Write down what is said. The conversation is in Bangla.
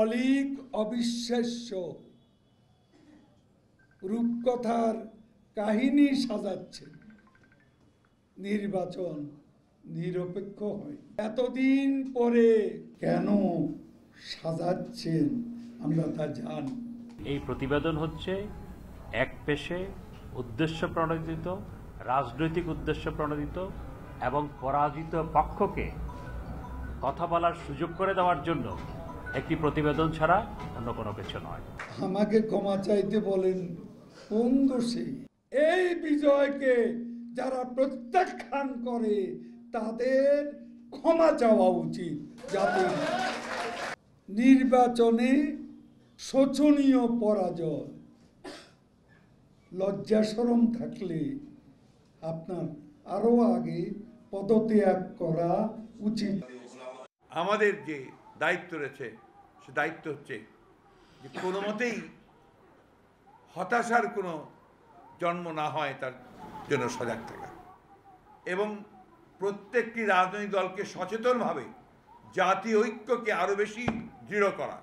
অলিক অবিশ্বাস্য। রূপকথার কাহিনী সাজাচ্ছেন নির্বাচন নিরপেক্ষ হয়। এতদিন পরে কেন সাজাচ্ছেন আমরা তা জানি। এই প্রতিবেদন হচ্ছে এক পেশে উদ্দেশ্য প্রণোদিত, রাজনৈতিক উদ্দেশ্য প্রণোদিত এবং পরাজিত পক্ষকে কথা বলার সুযোগ করে দেওয়ার জন্য একটি প্রতিবেদন ছাড়া অন্য কোনো কিছু নয়। আমাকে ক্ষমা চাইতে বলেন কোন দোষে এই বিজয়কে যারা প্রত্যাখ্যান করে তাদের ক্ষমা চাওয়া উচিত। যাতে নির্বাচনে শোচনীয় পরাজয় লজ্জা সরম থাকলে আপনার আরও আগে পদত্যাগ করা উচিত। আমাদের যে দায়িত্ব রয়েছে সে দায়িত্ব হচ্ছে যে কোনো মতেই হতাশার কোনো জন্ম না হয় তার জন্য সজাগ থাকা। এবং প্রত্যেকটি রাজনৈতিক দলকে সচেতনভাবে জাতীয় ঐক্যকে আরও বেশি দৃঢ় করা।